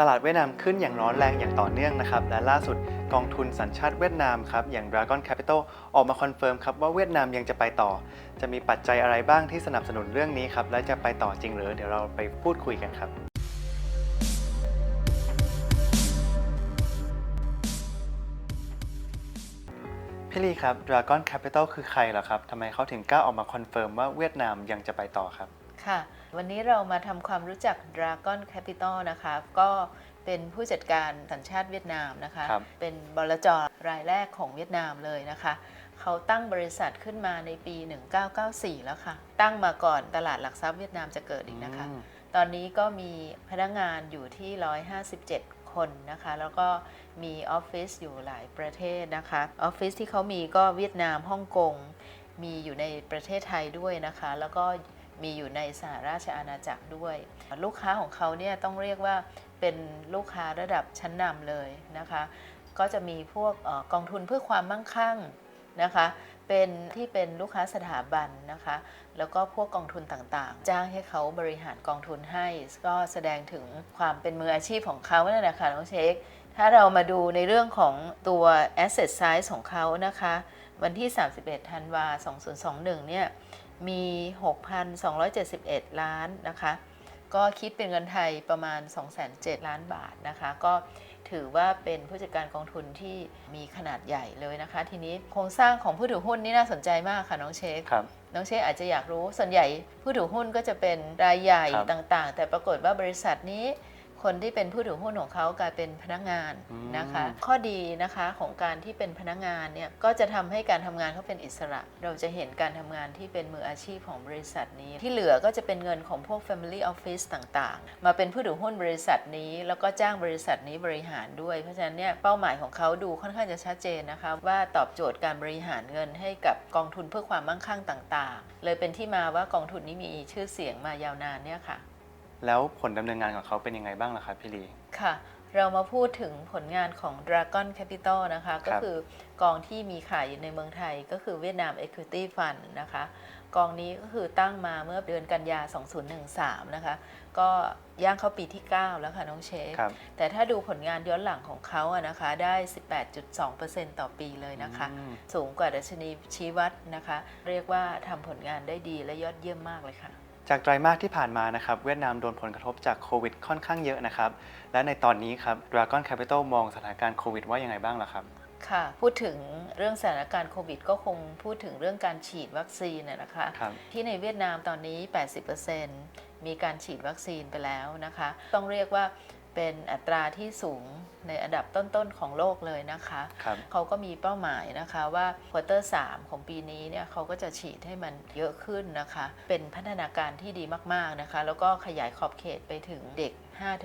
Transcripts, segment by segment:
ตลาดเวียดนามขึ้นอย่างร้อนแรงอย่างต่อเนื่องนะครับ และล่าสุดกองทุนสัญชาติเวียดนามครับอย่าง Dragon Capital ออกมาคอนเฟิร์มครับว่าเวียดนามยังจะไปต่อ จะมีปัจจัยอะไรบ้างที่สนับสนุนเรื่องนี้ครับและจะไปต่อจริงหรือเดี๋ยวเราไปพูดคุยกันครับพี่ลีครับ Dragon Capital คือใครเหรอครับทำไมเขาถึงกล้าออกมาคอนเฟิร์มว่าเวียดนามยังจะไปต่อครับ ค่ะ วันนี้เรามาทำความรู้จัก Dragon Capital นะคะ ก็เป็นผู้จัดการสัญชาติเวียดนามนะคะ ครับ เป็นบลจรายแรกของเวียดนามเลยนะคะ เขาตั้งบริษัทขึ้นมาในปี 1994 แล้วค่ะ ตั้งมาก่อนตลาดหลักทรัพย์เวียดนามจะเกิดอีกนะคะ อืม ตอนนี้ก็มีพนักงานอยู่ที่ 157 คนนะคะ แล้วก็มีออฟฟิศอยู่หลายประเทศนะคะ ออฟฟิศที่เขามีก็เวียดนาม ฮ่องกง มีอยู่ในประเทศไทยด้วยนะคะ แล้วก็ มีอยู่ในสหราชอาณาจักรด้วย ลูกค้าของเขาเนี่ยต้องเรียกว่าเป็นลูกค้าระดับชั้นนำเลยนะคะ ก็จะมีพวกออกองทุนเพื่อความมั่งคั่งนะคะ เป็นที่เป็นลูกค้าสถาบันนะคะ แล้วก็พวกกองทุนต่างๆ จ้างให้เขาบริหารกองทุนให้ ก็แสดงถึงความเป็นมืออาชีพของเขานั่นแหละค่ะน้องเชคถ้าเรามาดูในเรื่องของตัว asset size ของเขานะคะ วันที่ 31 ธันวา 2021 เนี่ย มี 6,271 ล้านนะคะ ก็คิดเป็นเงินไทยประมาณ 207 ล้านบาทนะคะ ก็ถือว่าเป็นผู้จัดการกองทุนที่มีขนาดใหญ่เลยนะคะ ทีนี้โครงสร้างของผู้ถือหุ้นนี่น่าสนใจมากค่ะน้องเชคครับน้องเชคอาจจะอยากรู้ส่วนใหญ่ผู้ถือหุ้นก็จะเป็นรายใหญ่ครับต่างๆ แต่ปรากฏว่าบริษัทนี้ คนที่เป็นผู้ถือหุ้นของเขากลายเป็นพนักงานอืมนะคะ ข้อดีนะคะของการที่เป็นพนักงานเนี่ยก็จะทำให้การทำงานเขาเป็นอิสระ เราจะเห็นการทำงานที่เป็นมืออาชีพของบริษัทนี้ ที่เหลือก็จะเป็นเงินของพวก Family Office ต่างๆ มาเป็นผู้ถือหุ้นบริษัทนี้ แล้วก็จ้างบริษัทนี้บริหารด้วย เพราะฉะนั้นเนี่ยเป้าหมายของเขาดูค่อนข้างจะชัดเจนนะคะว่าตอบโจทย์การบริหารเงินให้กับกองทุนเพื่อความมั่งคั่งต่าง ๆ เลยเป็นที่มาว่ากองทุนนี้มีชื่อเสียงมายาวนานเนี่ยค่ะ แล้วผลดำเนินงานของเขาเป็นยังไงบ้างล่ะครับพี่ลี ค่ะ เรามาพูดถึงผลงานของ Dragon Capital นะคะ ก็คือกองที่มีขายอยู่ในเมืองไทยก็คือเวียดนาม Equity Fund นะคะ กองนี้ก็คือตั้งมาเมื่อเดือนกันยา 2013 นะคะ ก็ย่างเข้าปีที่ 9 แล้วค่ะน้องเชค ครับ แต่ถ้าดูผลงานย้อนหลังของเขาอะนะคะ ได้ 18.2%ต่อปีเลยนะคะ อืม สูงกว่าดัชนีชี้วัดนะคะ เรียกว่าทำผลงานได้ดีและยอดเยี่ยมมากเลยค่ะ จากไตรมาสที่ผ่านมานะครับเวียดนามโดนผลกระทบจากโควิดค่อนข้างเยอะนะครับ และในตอนนี้ครับ Dragon Capital มองสถานการณ์โควิดว่ายังไงบ้างล่ะครับ ค่ะ พูดถึงเรื่องสถานการณ์โควิด ก็คงพูดถึงเรื่องการฉีดวัคซีนนะนะคะครับที่ในเวียดนามตอนนี้ 80%มีการฉีดวัคซีนไปแล้วนะคะ ต้องเรียกว่า เป็นอัตราที่สูงในอันดับต้นๆของโลกเลยนะคะครับเขาก็มีเป้าหมายนะคะว่าควอเตอร์3ของปีนี้เนี่ยเขาก็จะฉีดให้มันเยอะขึ้นนะคะ เป็นพัฒนาการที่ดีมากๆนะคะ แล้วก็ขยายขอบเขตไปถึงเด็ก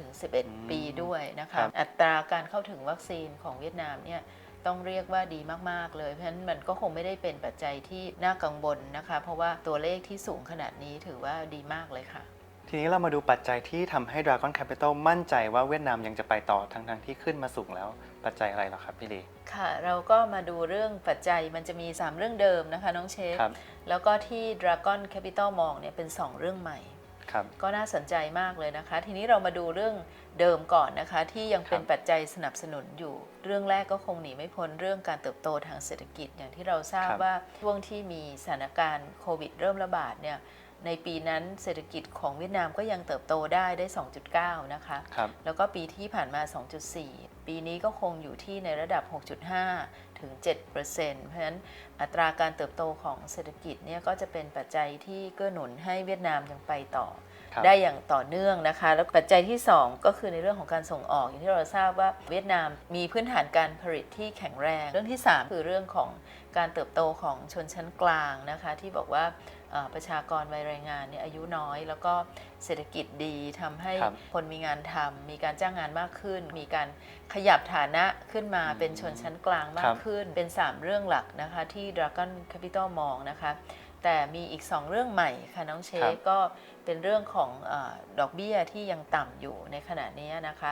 5-11 ปีด้วยนะครัคะบอัตราการเข้าถึงวัคซีนของเวียดนามเนี่ยต้องเรียกว่าดีมาก ๆ เลย เพราะฉะนั้นมันก็คงไม่ได้เป็นปัจจัยที่น่ากังวลนะคะ เพราะว่าตัวเลขที่สูงขนาดนี้ถือว่าดีมากเลยค่ะ ทีนี้เรามาดูปัจจัยที่ทำให้ Dragon Capital มั่นใจว่าเวียดนามยังจะไปต่อทั้งๆที่ขึ้นมาสูงแล้ว ปัจจัยอะไรเหรอครับพี่ลีค่ะ เราก็มาดูเรื่องปัจจัยมันจะมี 3 เรื่องเดิมนะคะ น้องเชฟครับแล้วก็ที่ Dragon Capital มองเนี่ยเป็น 2 เรื่องใหม่ครับก็น่าสนใจมากเลยนะคะ ทีนี้เรามาดูเรื่องเดิมก่อนนะคะ ที่ยังเป็นครับปัจจัยสนับสนุนอยู่ เรื่องแรกก็คงหนีไม่พ้นเรื่องการเติบโตทางเศรษฐกิจอย่างที่เราทราบครับว่าช่วงที่มีสถานการณ์โควิด เริ่มระบาดเนี่ย ในปีนั้นเศรษฐกิจของเวียดนามก็ยังเติบโตได้ได้ 2.9 นะคะครับแล้วก็ปีที่ผ่านมา 2.4 ปีนี้ก็คงอยู่ที่ในระดับ 6.5 ถึง 7%เพราะฉะนั้นอัตราการเติบโตของเศรษฐกิจเนี่ยก็จะเป็นปัจจัยที่เกื้อหนุนให้เวียดนามยังไปต่อครับได้อย่างต่อเนื่องนะคะ แล้วปัจจัยที่ 2 ก็คือในเรื่องของการส่งออกอย่างที่เราทราบว่าเวียดนามมีพื้นฐานการผลิตที่แข็งแรง เรื่องที่ 3 คือเรื่องของการเติบโตของชนชั้นกลางนะคะที่บอกว่าเอ่อ ประชากรวัยแรงงานเนี่ยอายุน้อย แล้วก็เศรษฐกิจดีทำให้ครับคนมีงานทำมีการจ้างงานมากขึ้น มีการขยับฐานะขึ้นมาอืมเป็นชนชั้นกลางมาครักบขึ้น เป็น 3 เรื่องหลักนะคะที่ Dragon Capital มองนะคะแต่มีอีก 2 เรื่องใหม่ค่ะน้องเชครัฟบก็เป็นเรื่องของเออดอกเบี้ยที่ยังต่ำอยู่ในขณะนี้นะคะ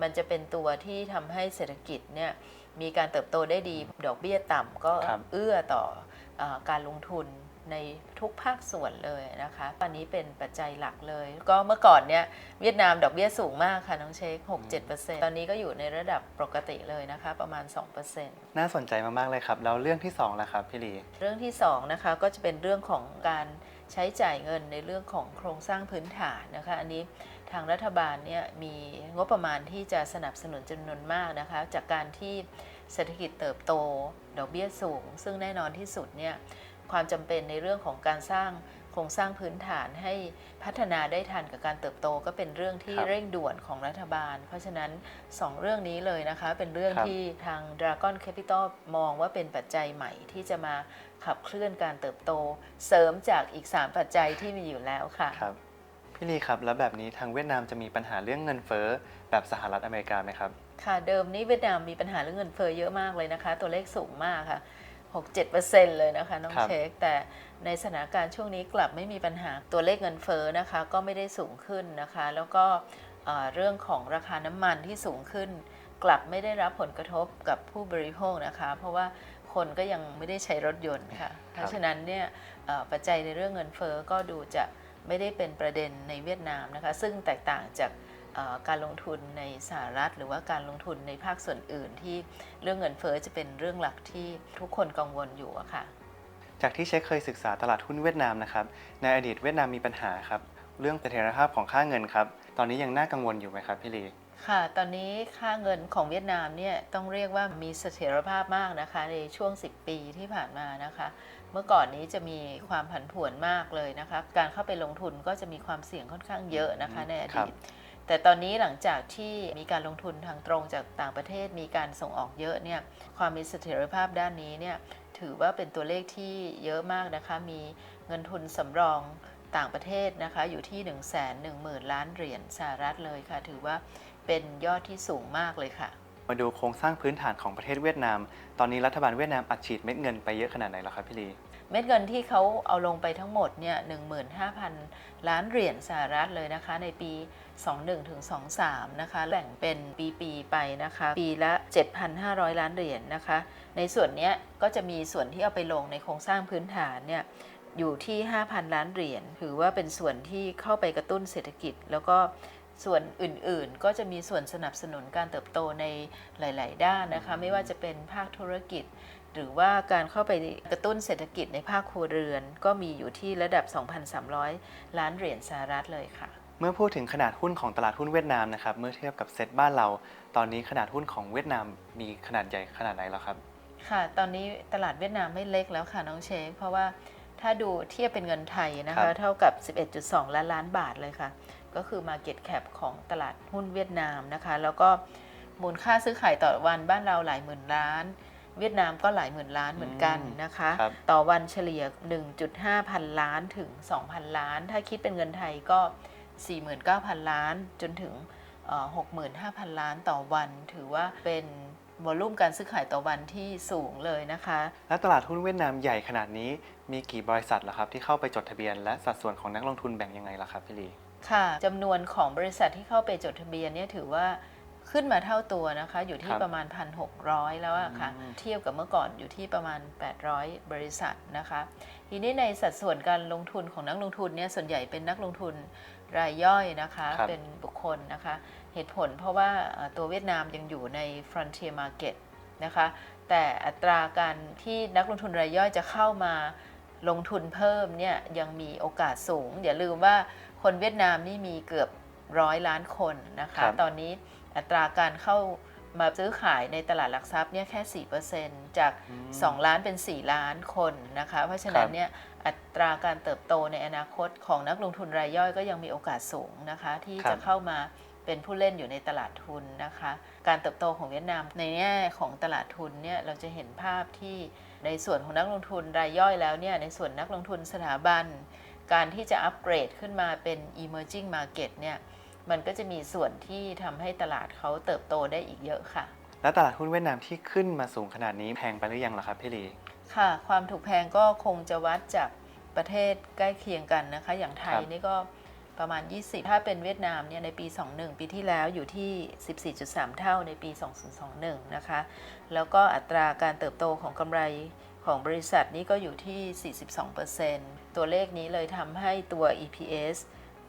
มันจะเป็นตัวที่ทำให้เศรษฐกิจเนี่ยมีการเติบโตได้ดี ดอกเบี้ยต่ำก็ครับเอื้อต่อเออการลงทุน ในทุกภาคส่วนเลยนะคะตอนนี้เป็นปัจจัยหลักเลย ก็เมื่อก่อนเนี่ยเวียดนามดอกเบี้ยสูงมากค่ะ น้องเช็ค6-7%ตอนนี้ก็อยู่ในระดับปกติเลยนะคะ ประมาณ 2%น่าสนใจมากๆเลยครับ แล้วเรื่องที่2ล่ะครับพี่ลีเรื่องที่2นะคะก็จะเป็นเรื่องของการใช้จ่ายเงินในเรื่องของโครงสร้างพื้นฐานนะคะ อันนี้ทางรัฐบาลเนี่ยมีงบประมาณที่จะสนับสนุนจำนวนมากนะคะ จากการที่เศรษฐกิจเติบโต ดอกเบี้ยสูง ซึ่งแน่นอนที่สุดเนี่ย ความจำเป็นในเรื่องของการสร้างโครงสร้างพื้นฐานให้พัฒนาได้ทันกับการเติบโตก็เป็นเรื่องที่ครับเร่งด่วนของรัฐบาล เพราะฉะนั้น 2 เรื่องนี้เลยนะคะ เป็นเรื่องครับที่ทาง Dragon Capital มองว่าเป็นปัจจัยใหม่ที่จะมาขับเคลื่อนการเติบโต เสริมจากอีก 3 ปัจจัยที่มีอยู่แล้วค่ะครับพี่ลีครับ แล้วแบบนี้ทางเวียดนามจะมีปัญหาเรื่องเงินเฟ้อแบบสหรัฐอเมริกาไหมครับ ค่ะเดิมนี้เวียดนามมีปัญหาเรื่องเงินเฟ้อเยอะมากเลยนะคะ ตัวเลขสูงมากค่ะ 6-7%เลยนะคะน้องครับเช็คแต่ในสถานการณ์ช่วงนี้กลับไม่มีปัญหาตัวเลขเงินเฟ้อนะคะ ก็ไม่ได้สูงขึ้นนะคะ แล้วก็เอ่อเรื่องของราคาน้ำมันที่สูงขึ้น กลับไม่ได้รับผลกระทบกับผู้บริโภคนะคะ เพราะว่าคนก็ยังไม่ได้ใช้รถยนต์ค่ะ เพราะฉะนั้นเนี่ยเอ่อปัจจัยในเรื่องเงินเฟ้อก็ดูจะไม่ได้เป็นประเด็นในเวียดนามนะคะ ซึ่งแตกต่างจากเอ่อ การลงทุนในสหรัฐ หรือว่าการลงทุนในภาคส่วนอื่นที่เรื่องเงินเฟ้อจะเป็นเรื่องหลักที่ทุกคนกังวลอยู่อะค่ะ จากที่เช็คเคยศึกษาตลาดหุ้นเวียดนามนะครับในอดีตเวียดนามมีปัญหาครับเรื่องเสถียรภาพของค่าเงินครับตอนนี้ยังน่ากังวลอยู่ไหมครับพี่ลีค่ะ ตอนนี้ค่าเงินของเวียดนามเนี่ยต้องเรียกว่ามีเสถียรภาพมากนะคะ ในช่วง 10 ปีที่ผ่านมานะคะ เมื่อก่อนนี้จะมีความผันผวนมากเลยนะคะ การเข้าไปลงทุนก็จะมีความเสี่ยงค่อนข้างเยอะนะคะในอครัดีบต แต่ตอนนี้หลังจากที่มีการลงทุนทางตรงจากต่างประเทศมีการส่งออกเยอะเนี่ยความมีเสถียรภาพด้านนี้เนี่ยถือว่าเป็นตัวเลขที่เยอะมากนะคะ มีเงินทุนสำรองต่างประเทศนะคะ อยู่ที่ 1 1 0 0 0 0 ล้านเหรียญสหรัฐเลยค่ะ ถือว่าเป็นยอดที่สูงมากเลยค่ะ มาดูโครงสร้างพื้นฐานของประเทศเวียดนาม ตอนนี้รัฐบาลเวียดนามอัดฉีดเม็ดเงินไปเยอะขนาดไหนแล้วครับพี่ลี เม็ดเงินที่เขาเอาลงไปทั้งหมดเนี่ย15,000 ล้านเหรียญสหรัฐเลยนะคะ ในปี 21ถึง23 นะคะ แบ่งเป็นปีๆไปนะคะ ปีละ 7,500 ล้านเหรียญนะคะ ในส่วนนี้ก็จะมีส่วนที่เอาไปลงในโครงสร้างพื้นฐานเนี่ยอยู่ที่ 5,000 ล้านเหรียญ ถือว่าเป็นส่วนที่เข้าไปกระตุ้นเศรษฐกิจ แล้วก็ส่วนอื่นๆ ก็จะมีส่วนสนับสนุนการเติบโตในหลาย ๆ ด้านนะคะ ไม่ว่าจะเป็นภาคธุรกิจ หรือว่าการเข้าไปกระตุ้นเศรษฐกิจในภาคครัวเรือน ก็มีอยู่ที่ระดับ 2,300 ล้านเหรียญสหรัฐเลยค่ะ เมื่อพูดถึงขนาดหุ้นของตลาดหุ้นเวียดนามนะครับ เมื่อเทียบกับเซ็ตบ้านเรา ตอนนี้ขนาดหุ้นของเวียดนามมีขนาดใหญ่ขนาดไหนแล้วครับ ค่ะ ตอนนี้ตลาดเวียดนามไม่เล็กแล้วค่ะน้องเชฟเพราะว่าถ้าดูเทียบเป็นเงินไทยนะครัคะบเท่ากับ 11.2 ล้านล้านบาทเลยค่ะ ก็คือ Market Cap ของตลาดหุ้นเวียดนามนะคะ แล้วก็มูลค่าซื้อขายต่อวันบ้านเราหลายหมื่นล้าน เวียดนามก็หลายหมื่นล้านเหมือนกันนะคะ ครับ ต่อวันเฉลี่ย 1.5 พันล้านถึง 2,000 ล้าน ถ้าคิดเป็นเงินไทยก็ 49,000 ล้านจนถึงเอ่อ65,000 ล้านต่อวัน ถือว่าเป็นวอลลุ่มการซื้อขายต่อวันที่สูงเลยนะคะ และตลาดหุ้นเวียดนามใหญ่ขนาดนี้มีกี่บริษัทล่ะครับที่เข้าไปจดทะเบียนและสัดส่วนของนักลงทุนแบ่งยังไงล่ะครับพี่ลี ค่ะจำนวนของบริษัทที่เข้าไปจดทะเบียนเนี่ยถือว่า ขึ้นมาเท่าตัวนะคะ อยู่ที่ครับประมาณ 1,600 แล้วอะค่ะ อืม เทียบกับเมื่อก่อนอยู่ที่ประมาณ 800 บริษัทนะคะ ทีนี้ในสัดส่วนการลงทุนของนักลงทุนเนี่ยส่วนใหญ่เป็นนักลงทุนรายย่อยนะคะ ครับเป็นบุคคลนะคะ เหตุผลเพราะว่าเอ่อตัวเวียดนามยังอยู่ใน frontier market นะคะ แต่อัตราการที่นักลงทุนรายย่อยจะเข้ามาลงทุนเพิ่มเนี่ยยังมีโอกาสสูง อย่าลืมว่าคนเวียดนามนี่มีเกือบร้อยล้านคนนะคะ ครับ ตอนนี้ อัตราการเข้ามาซื้อขายในตลาดหลักทรัพย์เนี่ยแค่ 4%จากอืม2ล้านเป็น 4 ล้านคนนะคะ เพราะฉะนั้คนรับเนี่ยอัตราการเติบโตในอนาคตของนักลงทุนรายย่อยก็ยังมีโอกาสสูงนะคะ ที่ครับจะเข้ามาเป็นผู้เล่นอยู่ในตลาดทุนนะคะ การเติบโตของเวียดนามในแง่ของตลาดทุนเนี่ยเราจะเห็นภาพที่ในส่วนของนักลงทุนรายย่อยแล้วเนี่ยในส่วนนักลงทุนสถาบัน การที่จะอัปเกรดขึ้นมาเป็น emerging market เนี่ย มันก็จะมีส่วนที่ทำให้ตลาดเขาเติบโตได้อีกเยอะค่ะ และตลาดหุ้นเวียดนามที่ขึ้นมาสูงขนาดนี้แพงไปหรือยังล่ะครับพี่ลี ค่ะ ความถูกแพงก็คงจะวัดจากประเทศใกล้เคียงกันนะคะ อย่างไทยครับ นี่ก็ประมาณ 20 ถ้าเป็นเวียดนามเนี่ยในปี 21 ปีที่แล้วอยู่ที่ 14.3 เท่าในปี 2021 นะคะ แล้วก็อัตราการเติบโตของกำไรของบริษัทนี้ก็อยู่ที่ 42%ตัวเลขนี้เลยทำให้ตัว EPS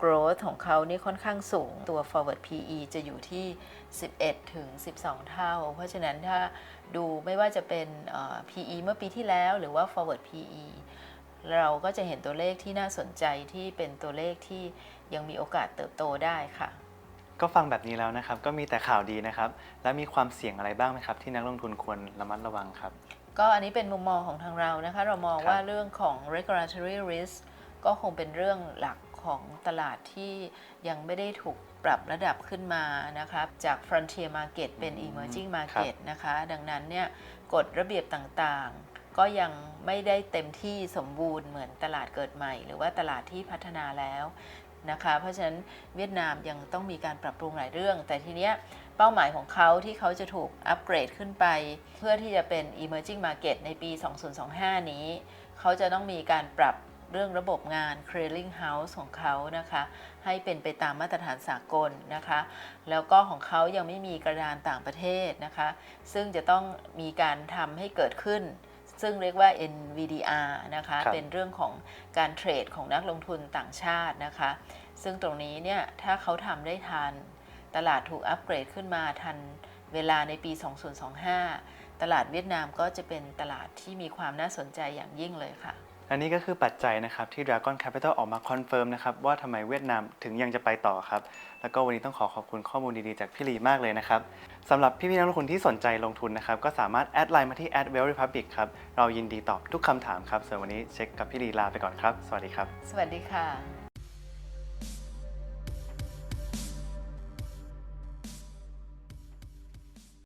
growth ของเขานี่ค่อนข้างสูงตัว forward PE จะอยู่ที่ 11 ถึง 12 เท่า เพราะฉะนั้นถ้าดูไม่ว่าจะเป็นเอ่อ PE เมื่อปีที่แล้วหรือว่า forward PE เราก็จะเห็นตัวเลขที่น่าสนใจที่เป็นตัวเลขที่ยังมีโอกาสเติบโตได้ค่ะ ก็ฟังแบบนี้แล้วนะครับ ก็มีแต่ข่าวดีนะครับ และมีความเสี่ยงอะไรบ้างไหมครับ ที่นักลงทุนควรระมัดระวังครับ ก็อันนี้เป็นมุมมองของทางเรานะคะ เรามองครับว่าเรื่องของ regulatory risk ก็คงเป็นเรื่องหลัก ของตลาดที่ยังไม่ได้ถูกปรับระดับขึ้นมานะคะจาก frontier market เป็น emerging market นะคะ ดังนั้นเนี่ยกฎระเบียบต่างๆ ก็ยังไม่ได้เต็มที่สมบูรณ์เหมือนตลาดเกิดใหม่ หรือว่าตลาดที่พัฒนาแล้วนะคะ เพราะฉะนั้นเวียดนามยังต้องมีการปรับปรุงหลายเรื่อง แต่ทีเนี้ยเป้าหมายของเขาที่เขาจะถูกอัปเกรดขึ้นไป เพื่อที่จะเป็น emerging market ในปี 2025 นี้ เขาจะต้องมีการปรับ เรื่องระบบงาน clearing house ของเขานะคะ ให้เป็นไปตามมาตรฐานสากลนะคะ แล้วก็ของเขายังไม่มีกระดานต่างประเทศนะคะ ซึ่งจะต้องมีการทำให้เกิดขึ้น ซึ่งเรียกว่า NVDR นะคะครับเป็นเรื่องของการเทรดของนักลงทุนต่างชาตินะคะ ซึ่งตรงนี้เนี่ยถ้าเขาทำได้ทัน ตลาดถูกอัปเกรดขึ้นมาทันเวลาในปี 2025 ตลาดเวียดนามก็จะเป็นตลาดที่มีความน่าสนใจอย่างยิ่งเลยค่ะ อันนี้ก็คือปัจจัยนะครับที่ Dragon Capital ออกมาคอนเฟิร์มนะครับว่าทำไมเวียดนามถึงยังจะไปต่อครับ แล้วก็วันนี้ต้องขอขอบคุณข้อมูลดีๆจากพี่ลีมากเลยนะครับสำหรับพี่ๆนักลงทุนที่สนใจลงทุนนะครับก็สามารถแอดไลน์มาที่ a d w e l l Republic ครับเรายินดีตอบทุกคำถามครับส่วนวันนี้เช็คกับพี่ลีลาไปก่อนครับ สวัสดีครับ สวัสดีค่ะ